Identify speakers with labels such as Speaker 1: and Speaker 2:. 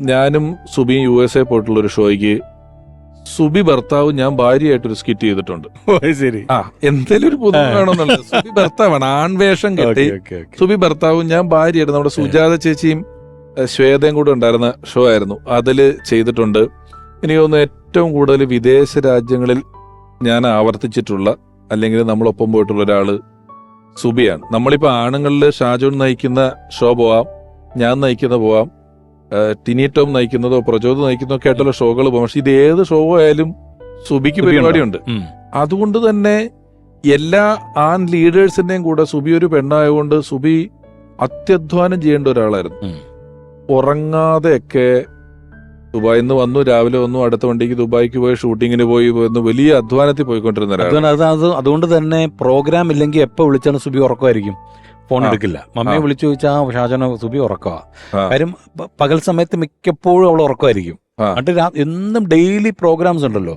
Speaker 1: ഞാനും സുബിയും U S A പോയിട്ടുള്ള ഒരു ഷോയ്ക്ക് സുബി ഭർത്താവും ഞാൻ ഭാര്യയായിട്ടൊരു സ്കിറ്റ് ചെയ്തിട്ടുണ്ട്.
Speaker 2: ശരി.
Speaker 1: ആ എന്തേലും ഒരു പുതുമ വേണമെന്നുള്ളത് സുബി ഭർത്താവാണ് ആൺവേഷം കെട്ടി. സുബി ഭർത്താവും ഞാൻ ഭാര്യയായിട്ട് നമ്മുടെ സുജാത ചേച്ചിയും ശ്വേതയും കൂടെ ഉണ്ടായിരുന്ന ഷോ ആയിരുന്നു. അതിൽ ചെയ്തിട്ടുണ്ട്. എനിക്ക് തോന്നുന്നു ഏറ്റവും കൂടുതൽ വിദേശ രാജ്യങ്ങളിൽ ഞാൻ ആവർത്തിച്ചിട്ടുള്ള അല്ലെങ്കിൽ നമ്മളൊപ്പം പോയിട്ടുള്ള ഒരാൾ സുബിയാണ്. നമ്മളിപ്പോ ആണുങ്ങളിൽ ഷാജോൺ നയിക്കുന്ന ഷോ പോവാം ഞാൻ നയിക്കുന്ന പോവാം. ടിനി ടോം നയിക്കുന്നതോ പ്രചോദ് നയിക്കുന്നതോ ഒക്കെ ആയിട്ടുള്ള ഷോകൾ പോകും. പക്ഷെ ഇത് ഏത് ഷോ ആയാലും സുബിക്ക്
Speaker 2: സുബി
Speaker 1: പരിപാടിയുണ്ട്. അതുകൊണ്ട് തന്നെ എല്ലാ ആൺ ലീഡേഴ്സിന്റെയും കൂടെ സുബി ഒരു പെണ്ണായതുകൊണ്ട് സുബി അത്യധ്വാനം ചെയ്യേണ്ട ഒരാളായിരുന്നു. ഉറങ്ങാതെയൊക്കെ ദുബായിൽ നിന്ന് വന്നു രാവിലെ വന്നു അടുത്ത വണ്ടിക്ക് ദുബായിക്ക് പോയി ഷൂട്ടിങ്ങിന് പോയി വന്നു വലിയ അധ്വാനത്തിൽ പോയിക്കൊണ്ടിരുന്ന
Speaker 2: അതുകൊണ്ട് അത് അത് അതുകൊണ്ട് തന്നെ പ്രോഗ്രാം ഇല്ലെങ്കിൽ എപ്പോ വിളിച്ചാലും സുബി ഉറക്കമായിരിക്കും. ഫോൺ എടുക്കില്ല. മമ്മിയെ വിളിച്ചു ചോദിച്ചാൽ ഷാജന സുബി ഉറക്കുക
Speaker 1: ആ.
Speaker 2: കാര്യം പകൽ സമയത്ത് മിക്കപ്പോഴും അവൾ ഉറക്കമായിരിക്കും. എന്നിട്ട് എന്നും ഡെയിലി പ്രോഗ്രാംസ് ഉണ്ടല്ലോ.